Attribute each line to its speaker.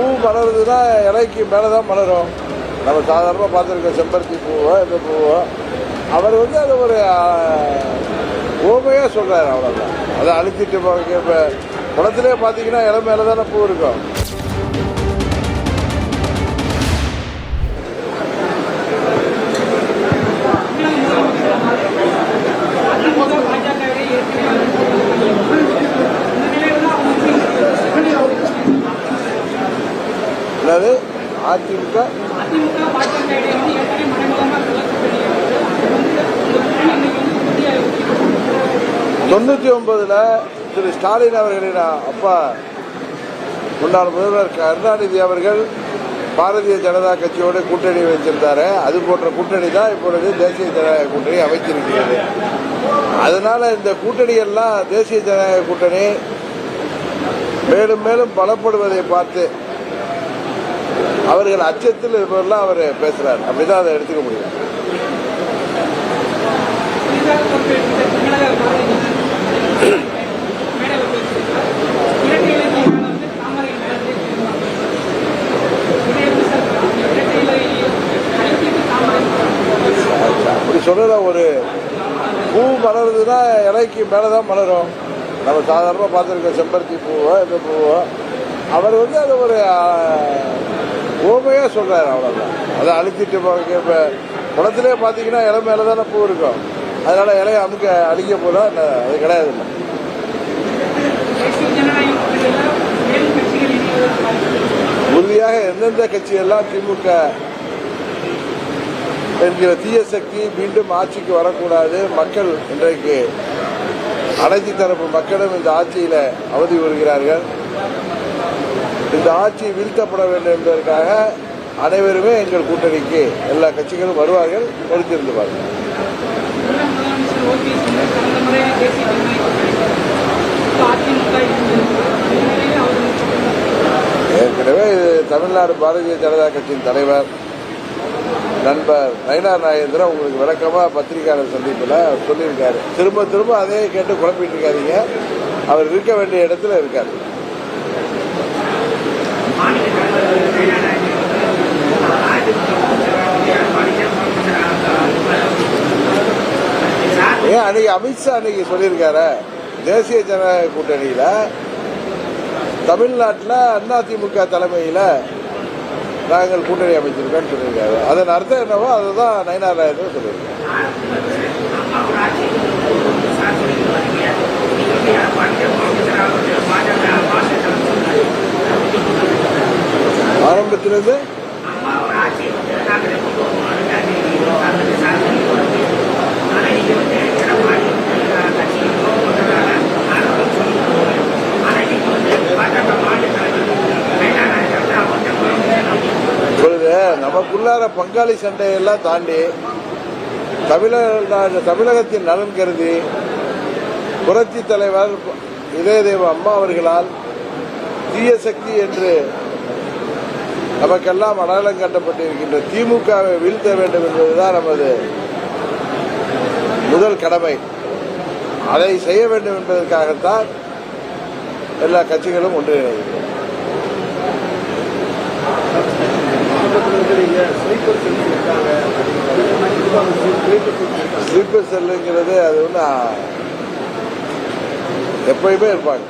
Speaker 1: பூ மலருதுன்னா இலைக்கு மேலே தான் மலரும். நம்ம சாதாரணமாக பார்த்துருக்கோம் செம்பருத்தி பூவோ இந்த பூவோ. அவர் வந்து அது ஒரு ஓமையாக சொல்கிறார் அவ்வளோதான் அதை அழிச்சிட்டு இப்போ குளத்திலே பார்த்தீங்கன்னா இலை மேலே தானே பூ இருக்கும். அதாவது அதிமுக. தொண்ணூற்றி ஒன்பதுல திரு ஸ்டாலின் அவர்களின் அப்பா முன்னாள் முதல்வர் கருணாநிதி அவர்கள் பாரதிய ஜனதா கட்சியோடு கூட்டணி வைத்திருந்தாரு. அது போன்ற கூட்டணி தான் இப்பொழுது தேசிய ஜனநாயக கூட்டணி அமைச்சிருக்கிறது அதனால இந்த கூட்டணி எல்லாம் தேசிய ஜனநாயக கூட்டணி மேலும் மேலும் பலப்படுவதை பார்த்து அவர்கள் அச்சத்தில் இருப்பதெல்லாம் அவர் பேசுறார். அப்படிதான் அதை எடுத்துக்க முடியும். அப்படி சொல்றத ஒரு பூ மலருதுன்னா இலைக்கு மேலே தான் மலரும். நம்ம சாதாரணமாக பார்த்துருக்கோம் செம்பருத்தி பூவோ இந்த பூவோ. அவர் வந்து அது ஒரு சொல்கிறாரு அவ்வளோதான் அதை அழிச்சிட்டு போங்க இப்போ குளத்திலே பார்த்தீங்கன்னா இலை மேலே தானே பூ இருக்கும். அதனால இலையை அமுக்க அழிக்க போதா அது கிடையாது. உறுதியாக எந்தெந்த கட்சியெல்லாம் திமுக என்கிற தீய சக்தி மீண்டும் ஆட்சிக்கு வரக்கூடாது மக்கள் இன்றைக்கு அனைத்து தரப்பு மக்களும் இந்த ஆட்சியில அவதி வருகிறார்கள் இந்த ஆட்சி வீழ்த்தப்பட வேண்டும் என்பதற்காக அனைவருமே எங்கள் கூட்டணிக்கு எல்லா கட்சிகளும் வருவார்கள் பொறுத்திருந்து பாருங்கள் ஏற்கனவே இது தமிழ்நாடு பாரதிய ஜனதா கட்சியின் தலைவர் நண்பர் நயினார் நாகேந்திரன் உங்களுக்கு விளக்கமா பத்திரிகையாளர் சந்திப்பில் சொல்லியிருக்காரு. திரும்ப திரும்ப அதே கேட்டு குழப்பிட்டு இருக்காதீங்க அவர் இருக்க வேண்டிய இடத்துல இருக்காரு. அன்னைக்கு அமித்ஷா அன்னைக்கு சொல்லியிருக்காரு தேசிய ஜனநாயக கூட்டணியில் தமிழ்நாட்டில் அதிமுக தலைமையில் நாங்கள் கூட்டணி அமைச்சிருக்கோம்னு சொல்லியிருக்காரு. அதன் அர்த்தம் என்னவோ அதுதான் நயனார் நாயகர் சொல்லியிருக்காரு. ஆரம்பத்திலிருந்து இப்பொழுது நமக்குள்ளார பங்காளி சண்டையெல்லாம் தாண்டி தமிழக தமிழகத்தின் நலன் கருதி புரட்சி தலைவர் இதயதேவ அம்மா அவர்களால் தீய சக்தி என்று நமக்கெல்லாம் அடையாளம் கட்டப்பட்டிருக்கின்ற திமுகவை வீழ்த்த வேண்டும் என்பதுதான் நமது முதல் கடமை. அதை செய்ய வேண்டும் என்பதற்காகத்தான் எல்லா கட்சிகளும் ஒன்றிணைகிறது ஸ்லீப்பர் செல்லுங்கிறது அது ஒன்று எப்பயுமே இருப்பாங்க.